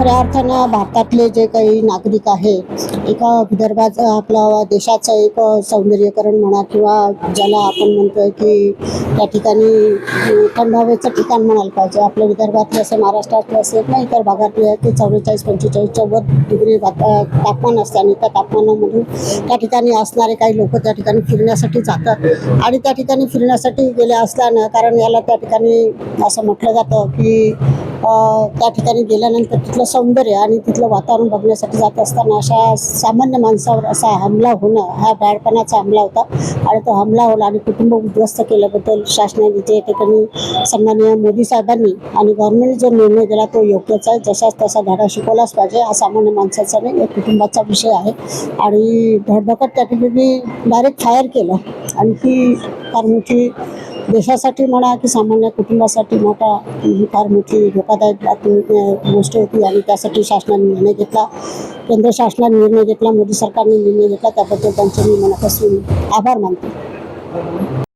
खऱ्या अर्थानं भारतातले जे काही नागरिक आहे एका विदर्भाचं आपला देशाचं एक सौंदर्यकरण म्हणा किंवा ज्याला आपण म्हणतोय की त्या ठिकाणी थंड हवेचं ठिकाण म्हणायला पाहिजे. आपल्या विदर्भातले असे महाराष्ट्रातले असे किंवा इतर भागातले आहे की चव्वेचाळीस पंचेचाळीसच्या वर डिग्री तापमान असते आणि त्या तापमानामधून त्या ठिकाणी असणारे काही लोक त्या ठिकाणी फिरण्यासाठी जातात. आणि त्या ठिकाणी फिरण्यासाठी गेले असल्यानं कारण याला त्या ठिकाणी असं म्हटलं जातं की त्या ठिकाणी गेल्यानंतर तिथलं सौंदर्य आणि तिथलं वातावरण बघण्यासाठी जात असताना अशा सामान्य माणसावर असा हमला होणं हा बॅडपणाचा हमला होता. आणि तो हमला होला आणि कुटुंब उद्ध्वस्त केल्याबद्दल शासनाने जे ठिकाणी सन्माननीय मोदी साहेबांनी आणि गव्हर्नमेंट जो निर्णय दिला तो योग्यच आहे. जशाच तसा धडा शिकवलाच पाहिजे. हा सामान्य माणसाचा नाही एक कुटुंबाचा विषय आहे. आणि धडधकट त्या ठिकाणी डायरेक्ट फायर केलं. आणि ती फार मोठी देशासाठी म्हणा की सामान्य कुटुंबासाठी मोठा फार मोठी धोकादायक बातमी गोष्ट होती आणि त्यासाठी शासनाने निर्णय घेतला. केंद्र शासनाने निर्णय घेतला मोदी सरकारने निर्णय घेतला त्याबद्दल त्यांचे मी मनापासून आभार मानते.